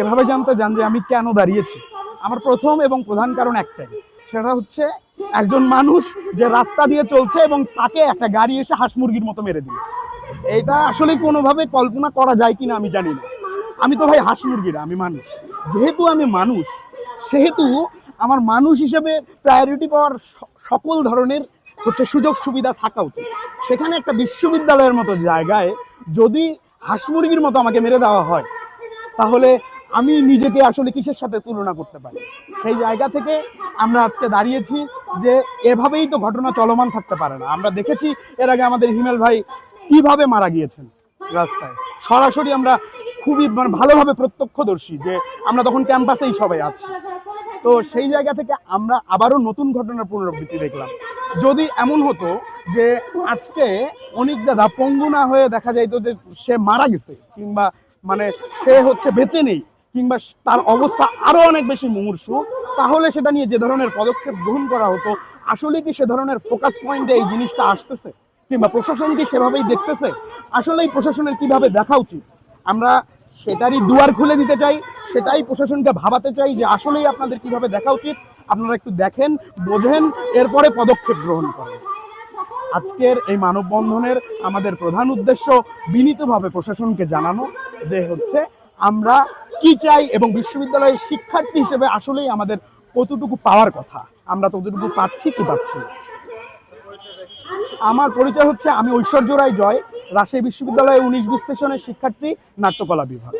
এভাবে জানতে চান যে আমি কেন দাঁড়িয়েছি। আমার প্রথম এবং প্রধান কারণ একটাই। সেটা হচ্ছে একজন মানুষ যে রাস্তা দিয়ে চলছে এবং তাকে একটা গাড়ি এসে হাঁস মুরগির মতো মেরে দিল। এটা আসলে কোনোভাবে কল্পনা করা যায় কিনা আমি জানি না। আমি তো ভাই হাঁস মুরগিরা, আমি মানুষ। যেহেতু আমি মানুষ, সেহেতু আমার মানুষ হিসেবে প্রায়োরিটি পাওয়ার সকল ধরনের হচ্ছে সুযোগ সুবিধা থাকা উচিত। সেখানে একটা বিশ্ববিদ্যালয়ের মতো জায়গায় যদি হাঁস মুরগির মতো আমাকে মেরে দেওয়া হয়, তাহলে আমি নিজেকে আসলে কিসের সাথে তুলনা করতে পারি? সেই জায়গা থেকে আমরা আজকে দাঁড়িয়েছি যে এভাবেই তো ঘটনা চলমান থাকতে পারে না। আমরা দেখেছি এর আগে আমাদের হিমেল ভাই কীভাবে মারা গিয়েছেন রাস্তায়। সরাসরি আমরা খুবই মানে ভালোভাবে প্রত্যক্ষদর্শী যে আমরা তখন ক্যাম্পাসেই সবাই আছি। তো সেই জায়গা থেকে আমরা আবারও নতুন ঘটনার পুনরাবৃত্তি দেখলাম। যদি এমন হতো যে আজকে অনেক দাদা পঙ্গু না হয়ে দেখা যাইতো যে সে মারা গেছে কিংবা মানে সে হচ্ছে বেঁচে নেই কিংবা তার অবস্থা আরও অনেক বেশি মুমূর্ষু, তাহলে সেটা নিয়ে যে ধরনের পদক্ষেপ গ্রহণ করা হতো, আসলে কি সে ধরনের ফোকাস পয়েন্টে এই জিনিসটা আসতেছে? কিংবা প্রশাসন কি সেভাবেই দেখতেছে? আসলেই প্রশাসনের কীভাবে দেখা উচিত? আমরা সেটারই দুয়ার খুলে দিতে চাই, সেটাই প্রশাসনকে ভাবাতে চাই যে আসলেই আপনাদের কীভাবে দেখা উচিত। আপনারা একটু দেখেন, বোঝেন, এরপরে পদক্ষেপ গ্রহণ করেন। আজকের এই মানববন্ধনের আমাদের প্রধান উদ্দেশ্য বিনীতভাবে প্রশাসনকে জানানো, যে হচ্ছে আমরা কি চাই এবং বিশ্ববিদ্যালয়ের শিক্ষার্থী হিসেবে আসলেই আমাদের কতটুকু পাওয়ার কথা? আমরা ততটুকু পাচ্ছি কি পাচ্ছি আমার পরিচয় হচ্ছে আমি ঐশ্বর্য রায় জয়, রাজশাহী বিশ্ববিদ্যালয়ের উনিশ বিশ্লেষণের শিক্ষার্থী, নাট্যকলা বিভাগ।